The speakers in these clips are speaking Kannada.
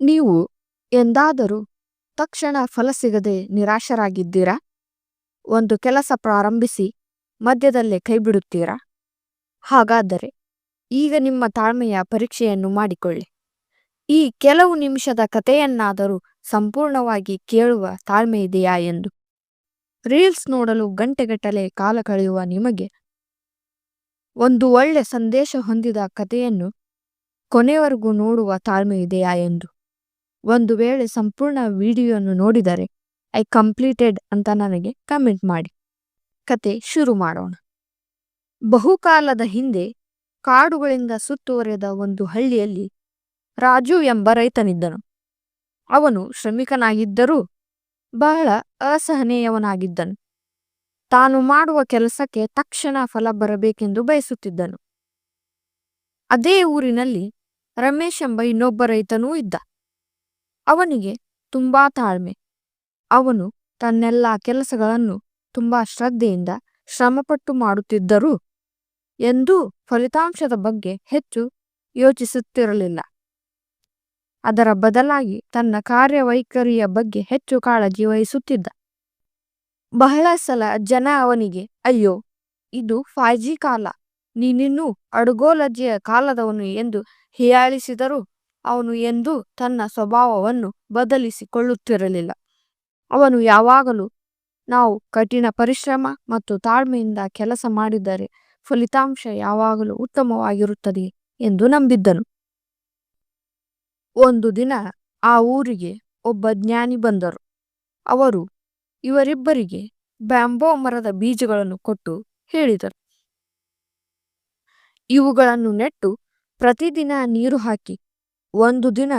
ನೀವು ಎಂದಾದರೂ ತಕ್ಷಣ ಫಲ ಸಿಗದೆ ನಿರಾಶರಾಗಿದ್ದೀರಾ? ಒಂದು ಕೆಲಸ ಪ್ರಾರಂಭಿಸಿ, ಮಧ್ಯದಲ್ಲೇ ಕೈಬಿಡುತ್ತೀರಾ? ಹಾಗಾದರೆ ಈಗ ನಿಮ್ಮ ತಾಳ್ಮೆಯ ಪರೀಕ್ಷೆಯನ್ನು ಮಾಡಿಕೊಳ್ಳಿ. ಈ ಕೆಲವು ನಿಮಿಷದ ಕಥೆಯನ್ನಾದರೂ ಸಂಪೂರ್ಣವಾಗಿ ಕೇಳುವ ತಾಳ್ಮೆ ಇದೆಯಾ ಎಂದು. ರೀಲ್ಸ್ ನೋಡಲು ಗಂಟೆಗಟ್ಟಲೆ ಕಾಲ ಕಳೆಯುವ ನಿಮಗೆ ಒಂದು ಒಳ್ಳೆ ಸಂದೇಶ ಹೊಂದಿದ ಕಥೆಯನ್ನು ಕೊನೆವರೆಗೂ ನೋಡುವ ತಾಳ್ಮೆ ಇದೆಯಾ ಎಂದು. ಒಂದು ವೇಳೆ ಸಂಪೂರ್ಣ ವಿಡಿಯೋವನ್ನು ನೋಡಿದರೆ, ಐ ಕಂಪ್ಲೀಟೆಡ್ ಅಂತ ನನಗೆ ಕಮೆಂಟ್ ಮಾಡಿ. ಕತೆ ಶುರು ಮಾಡೋಣ. ಬಹುಕಾಲದ ಹಿಂದೆ ಕಾಡುಗಳಿಂದ ಸುತ್ತುವರೆದ ಒಂದು ಹಳ್ಳಿಯಲ್ಲಿ ರಾಜು ಎಂಬ ರೈತನಿದ್ದನು. ಅವನು ಶ್ರಮಿಕನಾಗಿದ್ದರೂ ಬಹಳ ಅಸಹನೀಯವನಾಗಿದ್ದನು. ತಾನು ಮಾಡುವ ಕೆಲಸಕ್ಕೆ ತಕ್ಷಣ ಫಲ ಬರಬೇಕೆಂದು ಬಯಸುತ್ತಿದ್ದನು. ಅದೇ ಊರಿನಲ್ಲಿ ರಮೇಶ್ ಎಂಬ ಇನ್ನೊಬ್ಬ ರೈತನೂ ಇದ್ದ. ಅವನಿಗೆ ತುಂಬಾ ತಾಳ್ಮೆ. ಅವನು ತನ್ನೆಲ್ಲ ಕೆಲಸಗಳನ್ನು ತುಂಬಾ ಶ್ರದ್ಧೆಯಿಂದ ಶ್ರಮಪಟ್ಟು ಮಾಡುತ್ತಿದ್ದರು ಎಂದೂ ಫಲಿತಾಂಶದ ಬಗ್ಗೆ ಹೆಚ್ಚು ಯೋಚಿಸುತ್ತಿರಲಿಲ್ಲ. ಅದರ ಬದಲಾಗಿ ತನ್ನ ಕಾರ್ಯವೈಖರಿಯ ಬಗ್ಗೆ ಹೆಚ್ಚು ಕಾಳಜಿ ವಹಿಸುತ್ತಿದ್ದ. ಬಹಳ ಸಲ ಜನ ಅವನಿಗೆ, ಅಯ್ಯೋ, ಇದು ಫಾಯ್ಜಿ ಕಾಲ. ನೀನಿನ್ನೂ ಅಡುಗೋಲಜ್ಜೆಯ ಕಾಲದವನು ಎಂದು ಹೀಯಾಳಿಸಿದರೂ ಅವನು ಎಂದೂ ತನ್ನ ಸ್ವಭಾವವನ್ನು ಬದಲಿಸಿಕೊಳ್ಳುತ್ತಿರಲಿಲ್ಲ. ಅವನು ಯಾವಾಗಲೂ ನಾವು ಕಠಿಣ ಪರಿಶ್ರಮ ಮತ್ತು ತಾಳ್ಮೆಯಿಂದ ಕೆಲಸ ಮಾಡಿದರೆ ಫಲಿತಾಂಶ ಯಾವಾಗಲೂ ಉತ್ತಮವಾಗಿರುತ್ತದೆ ಎಂದು ನಂಬಿದ್ದನು. ಒಂದು ದಿನ ಆ ಊರಿಗೆ ಒಬ್ಬ ಜ್ಞಾನಿ ಬಂದರು. ಅವರು, ಇವರಿಬ್ಬರಿಗೆ ಬ್ಯಾಂಬೋ ಮರದ ಬೀಜಗಳನ್ನು ಕೊಟ್ಟು ಹೇಳಿದರು. ಇವುಗಳನ್ನು ನೆಟ್ಟು ಪ್ರತಿದಿನ ನೀರು ಹಾಕಿ ಒಂದು ದಿನ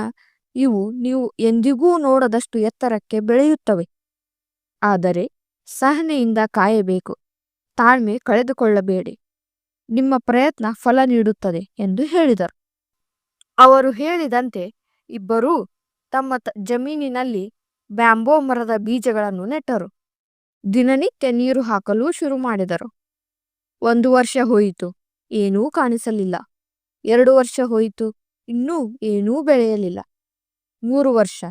ಇವು ನೀವು ಎಂದಿಗೂ ನೋಡದಷ್ಟು ಎತ್ತರಕ್ಕೆ ಬೆಳೆಯುತ್ತವೆ. ಆದರೆ ಸಹನೆಯಿಂದ ಕಾಯಬೇಕು, ತಾಳ್ಮೆ ಕಳೆದುಕೊಳ್ಳಬೇಡಿ. ನಿಮ್ಮ ಪ್ರಯತ್ನ ಫಲ ನೀಡುತ್ತದೆ ಎಂದು ಹೇಳಿದರು. ಅವರು ಹೇಳಿದಂತೆ ಇಬ್ಬರೂ ತಮ್ಮ ಜಮೀನಿನಲ್ಲಿ ಬ್ಯಾಂಬೋ ಮರದ ಬೀಜಗಳನ್ನು ನೆಟ್ಟರು. ದಿನನಿತ್ಯ ನೀರು ಹಾಕಲು ಶುರು ಮಾಡಿದರು. ಒಂದು ವರ್ಷ ಹೋಯಿತು, ಏನೂ ಕಾಣಿಸಲಿಲ್ಲ. ಎರಡು ವರ್ಷ ಹೋಯಿತು ಇನ್ನೂ ಏನೂ ಬೆಳೆಯಲಿಲ್ಲ. ಮೂರು ವರ್ಷ,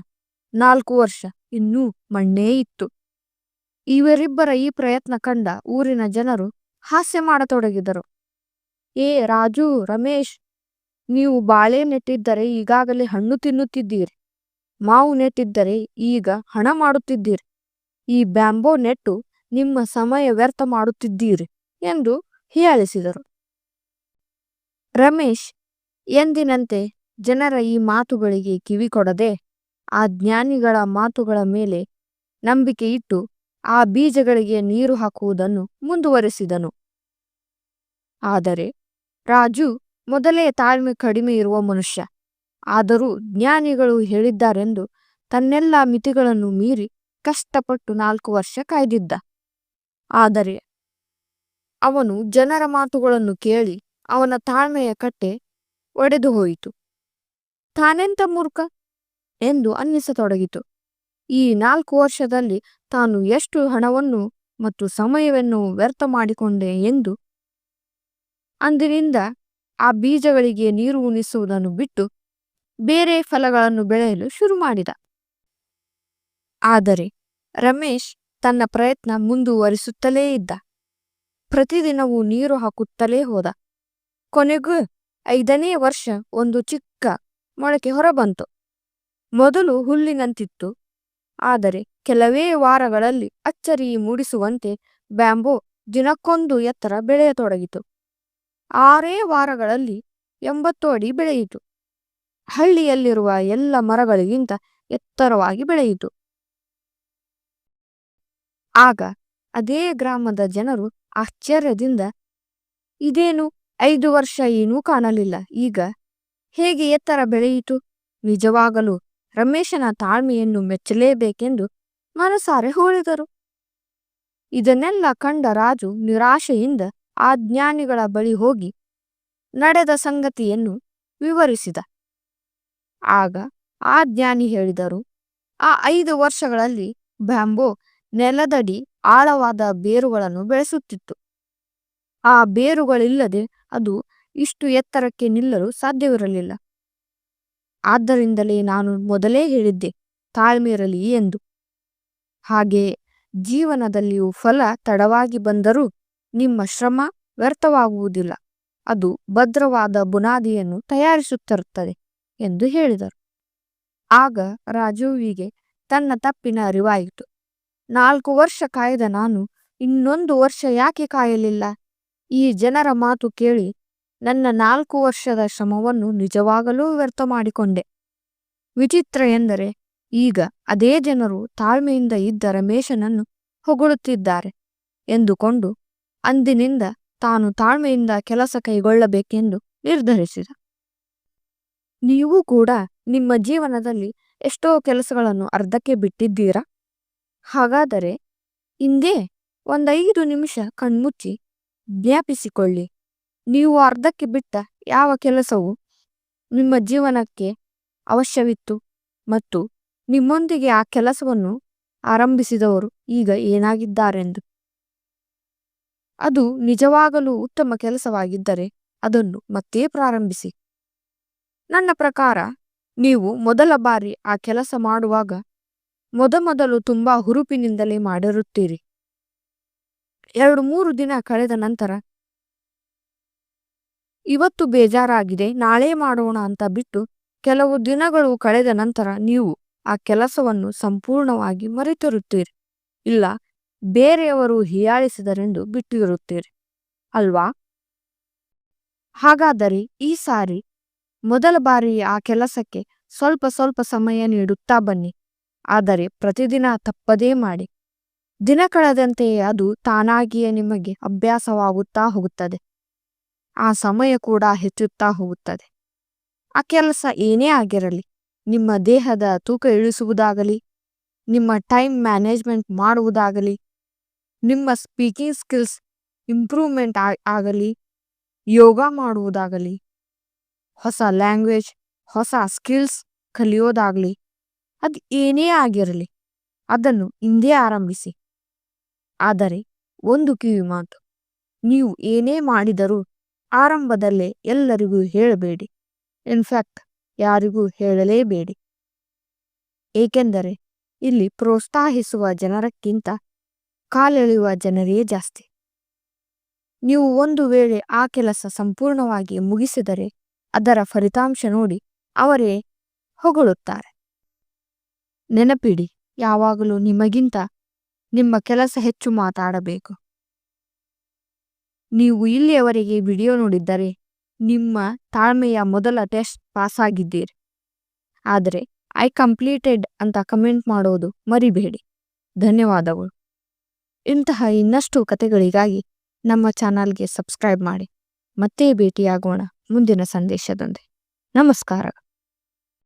ನಾಲ್ಕು ವರ್ಷ, ಇನ್ನೂ ಮಣ್ಣೇ ಇತ್ತು. ಇವರಿಬ್ಬರ ಈ ಪ್ರಯತ್ನ ಕಂಡ ಊರಿನ ಜನರು ಹಾಸ್ಯ ಮಾಡತೊಡಗಿದರು. ಏ ರಾಜು, ರಮೇಶ್, ನೀವು ಬಾಳೆ ನೆಟ್ಟಿದ್ದರೆ ಈಗಾಗಲೇ ಹಣ್ಣು ತಿನ್ನುತ್ತಿದ್ದೀರಿ. ಮಾವು ನೆಟ್ಟಿದ್ದರೆ ಈಗ ಹಣ ಮಾಡುತ್ತಿದ್ದೀರಿ. ಈ ಬ್ಯಾಂಬೋ ನೆಟ್ಟು ನಿಮ್ಮ ಸಮಯ ವ್ಯರ್ಥ ಮಾಡುತ್ತಿದ್ದೀರಿ ಎಂದು ಹೀಯಾಳಿಸಿದರು. ರಮೇಶ್ ಎಂದಿನಂತೆ ಜನರ ಈ ಮಾತುಗಳಿಗೆ ಕಿವಿಕೊಡದೆ ಆ ಜ್ಞಾನಿಗಳ ಮಾತುಗಳ ಮೇಲೆ ನಂಬಿಕೆ ಇಟ್ಟು ಆ ಬೀಜಗಳಿಗೆ ನೀರು ಹಾಕುವುದನ್ನು ಮುಂದುವರೆಸಿದನು. ಆದರೆ ರಾಜು ಮೊದಲೇ ತಾಳ್ಮೆ ಕಡಿಮೆ ಇರುವ ಮನುಷ್ಯ. ಆದರೂ ಜ್ಞಾನಿಗಳು ಹೇಳಿದ್ದಾರೆಂದು ತನ್ನೆಲ್ಲ ಮಿತಿಗಳನ್ನು ಮೀರಿ ಕಷ್ಟಪಟ್ಟು ನಾಲ್ಕು ವರ್ಷ ಕಾಯ್ದಿದ್ದ. ಆದರೆ ಅವನು ಜನರ ಮಾತುಗಳನ್ನು ಕೇಳಿ ಅವನ ತಾಳ್ಮೆಯ ಕಟ್ಟೆ ಒಡೆದು ಹೋಯಿತು. ತಾನೆಂತ ಮೂರ್ಖ? ಎಂದು ಅನ್ನಿಸತೊಡಗಿತು. ಈ ನಾಲ್ಕು ವರ್ಷದಲ್ಲಿ ತಾನು ಎಷ್ಟು ಹಣವನ್ನು ಮತ್ತು ಸಮಯವನ್ನು ವ್ಯರ್ಥ ಮಾಡಿಕೊಂಡೆ ಎಂದು ಅಂದಿನಿಂದ ಆ ಬೀಜಗಳಿಗೆ ನೀರು ಉಣಿಸುವುದನ್ನು ಬಿಟ್ಟು ಬೇರೆ ಫಲಗಳನ್ನು ಬೆಳೆಯಲು ಶುರು ಮಾಡಿದ. ಆದರೆ ರಮೇಶ್ ತನ್ನ ಪ್ರಯತ್ನ ಮುಂದುವರಿಸುತ್ತಲೇ ಇದ್ದ. ಪ್ರತಿದಿನವೂ ನೀರು ಹಾಕುತ್ತಲೇ ಹೋದ. ಕೊನೆಗೂ ಐದನೇ ವರ್ಷ ಒಂದು ಚಿಕ್ಕ ಮೊಳಕೆ ಹೊರಬಂತು. ಮೊದಲು ಹುಲ್ಲಿನಂತಿತ್ತು. ಆದರೆ ಕೆಲವೇ ವಾರಗಳಲ್ಲಿ ಅಚ್ಚರಿ ಮೂಡಿಸುವಂತೆ ಬ್ಯಾಂಬೋ ದಿನಕ್ಕೊಂದು ಎತ್ತರ ಬೆಳೆಯತೊಡಗಿತು. ಆರೇ ವಾರಗಳಲ್ಲಿ ಎಂಬತ್ತು ಅಡಿ ಬೆಳೆಯಿತು. ಹಳ್ಳಿಯಲ್ಲಿರುವ ಎಲ್ಲ ಮರಗಳಿಗಿಂತ ಎತ್ತರವಾಗಿ ಬೆಳೆಯಿತು. ಆಗ ಅದೇ ಗ್ರಾಮದ ಜನರು ಆಶ್ಚರ್ಯದಿಂದ, ಇದೇನು ಐದು ವರ್ಷ ಏನೂ ಕಾಣಲಿಲ್ಲ. ಈಗ ಹೇಗೆ ಎತ್ತರ ಬೆಳೆಯಿತು? ನಿಜವಾಗಲೂ ರಮೇಶನ ತಾಳ್ಮೆಯನ್ನು ಮೆಚ್ಚಲೇಬೇಕೆಂದು ಮನಸಾರೆ ಹೋಳಿದರು. ಇದನ್ನೆಲ್ಲ ಕಂಡ ರಾಜು ನಿರಾಶೆಯಿಂದ ಆ ಜ್ಞಾನಿಗಳ ಬಳಿ ಹೋಗಿ ನಡೆದ ಸಂಗತಿಯನ್ನು ವಿವರಿಸಿದ. ಆಗ ಆ ಜ್ಞಾನಿ ಹೇಳಿದರು, ಆ ಐದು ವರ್ಷಗಳಲ್ಲಿ ಬ್ಯಾಂಬೋ ನೆಲದಡಿ ಆಳವಾದ ಬೇರುಗಳನ್ನು ಬೆಳೆಸುತ್ತಿತ್ತು. ಆ ಬೇರುಗಳಿಲ್ಲದೆ ಅದು ಇಷ್ಟು ಎತ್ತರಕ್ಕೆ ನಿಲ್ಲಲು ಸಾಧ್ಯವಿರಲಿಲ್ಲ. ಆದ್ದರಿಂದಲೇ ನಾನು ಮೊದಲೇ ಹೇಳಿದ್ದೆ ತಾಳ್ಮೆ ಇರಲಿ ಎಂದು. ಹಾಗೆ ಜೀವನದಲ್ಲಿಯೂ ಫಲ ತಡವಾಗಿ ಬಂದರೂ ನಿಮ್ಮ ಶ್ರಮ ವ್ಯರ್ಥವಾಗುವುದಿಲ್ಲ. ಅದು ಭದ್ರವಾದ ಬುನಾದಿಯನ್ನು ತಯಾರಿಸುತ್ತಿರುತ್ತದೆ ಎಂದು ಹೇಳಿದರು. ಆಗ ರಾಜುವಿಗೆ ತನ್ನ ತಪ್ಪಿನ ಅರಿವಾಯಿತು. ನಾಲ್ಕು ವರ್ಷ ಕಾಯ್ದ ನಾನು ಇನ್ನೊಂದು ವರ್ಷ ಯಾಕೆ ಕಾಯಲಿಲ್ಲ? ಈ ಜನರ ಮಾತು ಕೇಳಿ ನನ್ನ ನಾಲ್ಕು ವರ್ಷದ ಶ್ರಮವನ್ನು ನಿಜವಾಗಲೂ ವ್ಯರ್ಥ ಮಾಡಿಕೊಂಡೆ. ವಿಚಿತ್ರ ಎಂದರೆ ಈಗ ಅದೇ ಜನರು ತಾಳ್ಮೆಯಿಂದ ಇದ್ದ ರಮೇಶನನ್ನು ಹೊಗಳುತ್ತಿದ್ದಾರೆ ಎಂದುಕೊಂಡು ಅಂದಿನಿಂದ ತಾನು ತಾಳ್ಮೆಯಿಂದ ಕೆಲಸ ಕೈಗೊಳ್ಳಬೇಕೆಂದು ನಿರ್ಧರಿಸಿದ. ನೀವು ಕೂಡ ನಿಮ್ಮ ಜೀವನದಲ್ಲಿ ಎಷ್ಟೋ ಕೆಲಸಗಳನ್ನು ಅರ್ಧಕ್ಕೆ ಬಿಟ್ಟಿದ್ದೀರಾ? ಹಾಗಾದರೆ ಇಂದೇ ಒಂದೈದು ನಿಮಿಷ ಕಣ್ಮುಚ್ಚಿ ಜ್ಞಾಪಿಸಿಕೊಳ್ಳಿ. ನೀವು ಅರ್ಧಕ್ಕೆ ಬಿಟ್ಟ ಯಾವ ಕೆಲಸವು ನಿಮ್ಮ ಜೀವನಕ್ಕೆ ಅವಶ್ಯವಿತ್ತು ಮತ್ತು ನಿಮ್ಮೊಂದಿಗೆ ಆ ಕೆಲಸವನ್ನು ಆರಂಭಿಸಿದವರು ಈಗ ಏನಾಗಿದ್ದಾರೆಂದು. ಅದು ನಿಜವಾಗಲೂ ಉತ್ತಮ ಕೆಲಸವಾಗಿದ್ದರೆ ಅದನ್ನು ಮತ್ತೆ ಪ್ರಾರಂಭಿಸಿ. ನನ್ನ ಪ್ರಕಾರ, ನೀವು ಮೊದಲ ಬಾರಿ ಆ ಕೆಲಸ ಮಾಡುವಾಗ ಮೊದಮೊದಲು ತುಂಬಾ ಹುರುಪಿನಿಂದಲೇ ಮಾಡಿರುತ್ತೀರಿ. ಎರಡು ಮೂರು ದಿನ ಕಳೆದ ನಂತರ ಇವತ್ತು ಬೇಜಾರಾಗಿದೆ, ನಾಳೆ ಮಾಡೋಣ ಅಂತ ಬಿಟ್ಟು ಕೆಲವು ದಿನಗಳು ಕಳೆದ ನಂತರ ನೀವು ಆ ಕೆಲಸವನ್ನು ಸಂಪೂರ್ಣವಾಗಿ ಮರೆತಿರುತ್ತೀರಿ. ಇಲ್ಲ, ಬೇರೆಯವರು ಹೀಯಾಳಿಸಿದರೆಂದು ಬಿಟ್ಟಿರುತ್ತೀರಿ. ಅಲ್ವಾ? ಹಾಗಾದರೆ ಈ ಸಾರಿ ಮೊದಲ ಬಾರಿ ಆ ಕೆಲಸಕ್ಕೆ ಸ್ವಲ್ಪ ಸ್ವಲ್ಪ ಸಮಯ ನೀಡುತ್ತಾ ಬನ್ನಿ. ಆದರೆ ಪ್ರತಿದಿನ ತಪ್ಪದೇ ಮಾಡಿ. ದಿನ ಕಳೆದಂತೆಯೇ ಅದು ತಾನಾಗಿಯೇ ನಿಮಗೆ ಅಭ್ಯಾಸವಾಗುತ್ತಾ ಹೋಗುತ್ತದೆ. ಆ ಸಮಯ ಕೂಡ ಹೆಚ್ಚುತ್ತಾ ಹೋಗುತ್ತದೆ. ಆ ಕೆಲಸ ಏನೇ ಆಗಿರಲಿ, ನಿಮ್ಮ ದೇಹದ ತೂಕ ಇಳಿಸುವುದಾಗಲಿ, ನಿಮ್ಮ ಟೈಮ್ ಮ್ಯಾನೇಜ್ಮೆಂಟ್ ಮಾಡುವುದಾಗಲಿ, ನಿಮ್ಮ ಸ್ಪೀಕಿಂಗ್ ಸ್ಕಿಲ್ಸ್ ಇಂಪ್ರೂವ್ಮೆಂಟ್ ಆಗಲಿ, ಯೋಗ ಮಾಡುವುದಾಗಲಿ, ಹೊಸ ಲ್ಯಾಂಗ್ವೇಜ್, ಹೊಸ ಸ್ಕಿಲ್ಸ್ ಕಲಿಯೋದಾಗಲಿ, ಅದು ಏನೇ ಆಗಿರಲಿ, ಅದನ್ನು ಇಂದೇ ಆರಂಭಿಸಿ. ಆದರೆ ಒಂದು ಕಿವಿ ಮಾತು, ನೀವು ಏನೇ ಮಾಡಿದರೂ ಆರಂಭದಲ್ಲೇ ಎಲ್ಲರಿಗೂ ಹೇಳಬೇಡಿ. ಇನ್ಫ್ಯಾಕ್ಟ್ ಯಾರಿಗೂ ಹೇಳಲೇಬೇಡಿ. ಏಕೆಂದರೆ ಇಲ್ಲಿ ಪ್ರೋತ್ಸಾಹಿಸುವ ಜನರಕ್ಕಿಂತ ಕಾಲೆಳೆಯುವ ಜನರೇ ಜಾಸ್ತಿ. ನೀವು ಒಂದು ವೇಳೆ ಆ ಕೆಲಸ ಸಂಪೂರ್ಣವಾಗಿ ಮುಗಿಸಿದರೆ ಅದರ ಫಲಿತಾಂಶ ನೋಡಿ ಅವರೇ ಹೊಗಳುತ್ತಾರೆ. ನೆನಪಿಡಿ, ಯಾವಾಗಲೂ ನಿಮಗಿಂತ ನಿಮ್ಮ ಕೆಲಸ ಹೆಚ್ಚು ಮಾತಾಡಬೇಕು. ನೀವು ಇಲ್ಲಿಯವರೆಗೆ ವಿಡಿಯೋ ನೋಡಿದ್ದರೆ ನಿಮ್ಮ ತಾಳ್ಮೆಯ ಮೊದಲ ಟೆಸ್ಟ್ ಪಾಸ್ ಆಗಿದ್ದೀರಿ ಆದರೆ, ಐ ಕಂಪ್ಲೀಟೆಡ್ ಅಂತ ಕಮೆಂಟ್ ಮಾಡೋದು ಮರಿಬೇಡಿ. ಧನ್ಯವಾದಗಳು. ಇಂತಹ ಇನ್ನಷ್ಟು ಕತೆಗಳಿಗಾಗಿ ನಮ್ಮ ಚಾನಲ್ಗೆ ಸಬ್ಸ್ಕ್ರೈಬ್ ಮಾಡಿ. ಮತ್ತೆ ಭೇಟಿಯಾಗೋಣ ಮುಂದಿನ ಸಂದೇಶದೊಂದಿಗೆ. ನಮಸ್ಕಾರ.